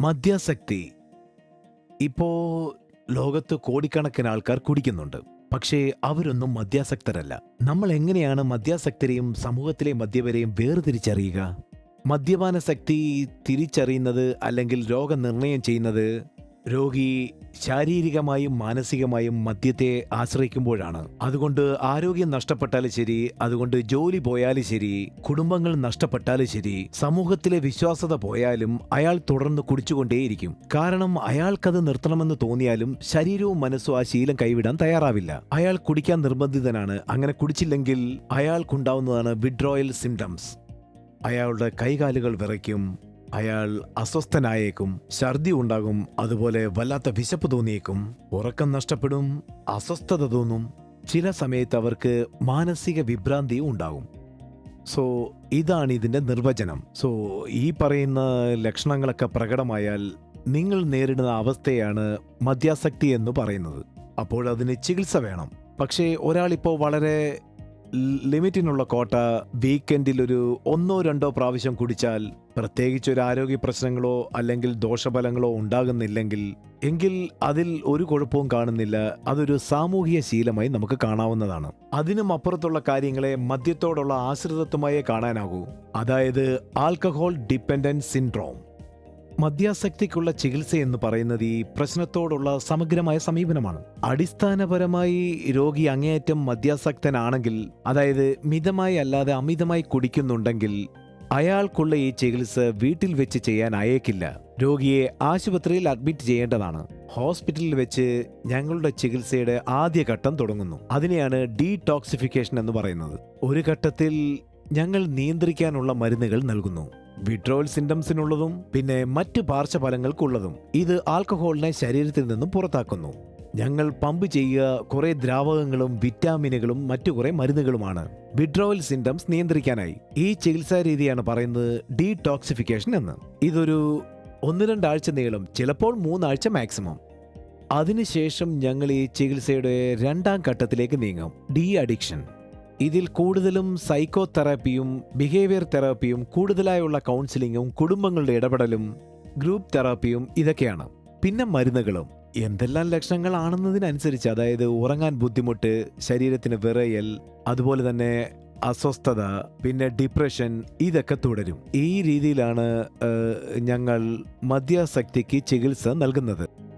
മദ്യാസക്തി. ഇപ്പോൾ ലോകത്ത് കോടിക്കണക്കിന് ആൾക്കാർ കുടിക്കുന്നുണ്ട്. പക്ഷേ അവരൊന്നും മദ്യാസക്തരല്ല. നമ്മൾ എങ്ങനെയാണ് മദ്യാസക്തരെയും സമൂഹത്തിലെ മദ്യപരെയും വേർതിരിച്ചറിയുക? മദ്യപാന ശക്തി തിരിച്ചറിയുന്നത് അല്ലെങ്കിൽ രോഗനിർണയം ചെയ്യുന്നത് രോഗി ശാരീരികമായും മാനസികമായും മദ്യത്തെ ആശ്രയിക്കുമ്പോഴാണ്. അതുകൊണ്ട് ആരോഗ്യം നഷ്ടപ്പെട്ടാലും ശരി അതുകൊണ്ട് ജോലി പോയാലും ശരി കുടുംബങ്ങൾ നഷ്ടപ്പെട്ടാലും ശരി സമൂഹത്തിലെ വിശ്വാസത പോയാലും അയാൾ തുടർന്ന് കുടിച്ചുകൊണ്ടേയിരിക്കും. കാരണം അയാൾക്കത് നിർത്തണമെന്ന് തോന്നിയാലും ശരീരവും മനസ്സും ആ ശീലം കൈവിടാൻ തയ്യാറാവില്ല. അയാൾ കുടിക്കാൻ നിർബന്ധിതനാണ്. അങ്ങനെ കുടിച്ചില്ലെങ്കിൽ അയാൾക്കുണ്ടാവുന്നതാണ് വിഡ്രോയൽ സിംറ്റംസ് അയാളുടെ കൈകാലുകൾ വിറയ്ക്കും അയാൾ അസ്വസ്ഥനായേക്കും ഛർദി ഉണ്ടാകും അതുപോലെ വല്ലാത്ത വിശപ്പ് തോന്നിയേക്കും. ഉറക്കം നഷ്ടപ്പെടും അസ്വസ്ഥത തോന്നും. ചില സമയത്ത് അവർക്ക് മാനസിക വിഭ്രാന്തിയും ഉണ്ടാകും. സോ ഇതാണ് ഇതിന്റെ നിർവചനം. സോ ഈ പറയുന്ന ലക്ഷണങ്ങളൊക്കെ പ്രകടമായാൽ നിങ്ങൾ നേരിടുന്ന അവസ്ഥയാണ് മദ്യാസക്തി എന്ന് പറയുന്നത്. അപ്പോൾ അതിന് ചികിത്സ വേണം. പക്ഷേ ഒരാളിപ്പോൾ വളരെ ലിമിറ്റിനുള്ള കോട്ട വീക്കെൻഡിൽ ഒരു ഒന്നോ രണ്ടോ പ്രാവശ്യം കുടിച്ചാൽ പ്രത്യേകിച്ച് ഒരു ആരോഗ്യ പ്രശ്നങ്ങളോ അല്ലെങ്കിൽ ദോഷഫലങ്ങളോ ഉണ്ടാകുന്നില്ലെങ്കിൽ എങ്കിൽ അതിൽ ഒരു കുഴപ്പവും കാണുന്നില്ല. അതൊരു സാമൂഹിക ശീലമായി നമുക്ക് കാണാവുന്നതാണ്. അതിനും അപ്പുറത്തുള്ള കാര്യങ്ങളെ മദ്യത്തോടുള്ള ആശ്രിതത്വമായേ കാണാനാകൂ. അതായത് ആൽക്കഹോൾ ഡിപ്പെൻഡൻസ് സിൻഡ്രോം. മദ്യാസക്തിക്കുള്ള ചികിത്സ എന്ന് പറയുന്നത് ഈ പ്രശ്നത്തോടുള്ള സമഗ്രമായ സമീപനമാണ്. അടിസ്ഥാനപരമായി രോഗി അങ്ങേയറ്റം മദ്യാസക്തനാണെങ്കിൽ അതായത് മിതമായി അല്ലാതെ അമിതമായി കുടിക്കുന്നുണ്ടെങ്കിൽ അയാൾക്കുള്ള ഈ ചികിത്സ വീട്ടിൽ വെച്ച് ചെയ്യാൻ അയക്കില്ല. രോഗിയെ ആശുപത്രിയിൽ അഡ്മിറ്റ് ചെയ്യേണ്ടതാണ്. ഹോസ്പിറ്റലിൽ വെച്ച് ഞങ്ങളുടെ ചികിത്സയുടെ ആദ്യ ഘട്ടം തുടങ്ങുന്നു. അതിനെയാണ് ഡീടോക്സിഫിക്കേഷൻ എന്ന് പറയുന്നത്. ഒരു ഘട്ടത്തിൽ ഞങ്ങൾ നിയന്ത്രിക്കാനുള്ള മരുന്നുകൾ നൽകുന്നു. വിഡ്രോവൽ സിംറ്റംസിനുള്ളതും പിന്നെ മറ്റ് പാർശ്വഫലങ്ങൾക്കുള്ളതും ഇത് ആൽക്കഹോളിനെ ശരീരത്തിൽ നിന്നും പുറത്താക്കുന്നു. ഞങ്ങൾ പമ്പ് ചെയ്യുക കുറെ ദ്രാവകങ്ങളും വിറ്റാമിനുകളും മറ്റു കുറെ മരുന്നുകളുമാണ്. വിഡ്രോവൽ സിംറ്റംസ് നിയന്ത്രിക്കാനായി ഈ ചികിത്സാ രീതിയാണ് പറയുന്നത് ഡീടോക്സിഫിക്കേഷൻ എന്ന്. ഇതൊരു ഒന്ന് രണ്ടാഴ്ച നീളും ചിലപ്പോൾ മൂന്നാഴ്ച മാക്സിമം. അതിനുശേഷം ഞങ്ങൾ ഈ ചികിത്സയുടെ രണ്ടാം ഘട്ടത്തിലേക്ക് നീങ്ങും. De addiction. ഇതിൽ കൂടുതലും സൈക്കോ തെറാപ്പിയും ബിഹേവിയർ തെറാപ്പിയും കൂടുതലായുള്ള കൗൺസിലിങ്ങും കുടുംബങ്ങളുടെ ഇടപെടലും ഗ്രൂപ്പ് തെറാപ്പിയും ഇതൊക്കെയാണ്. പിന്നെ മരുന്നുകളും. എന്തെല്ലാം ലക്ഷണങ്ങളാണെന്നതിനനുസരിച്ച് അതായത് ഉറങ്ങാൻ ബുദ്ധിമുട്ട് ശരീരത്തിന് വിറയൽ അതുപോലെ തന്നെ അസ്വസ്ഥത പിന്നെ ഡിപ്രഷൻ ഇതൊക്കെ തുടരും. ഈ രീതിയിലാണ് ഞങ്ങൾ മദ്യാസക്തിക്ക് ചികിത്സ നൽകുന്നത്.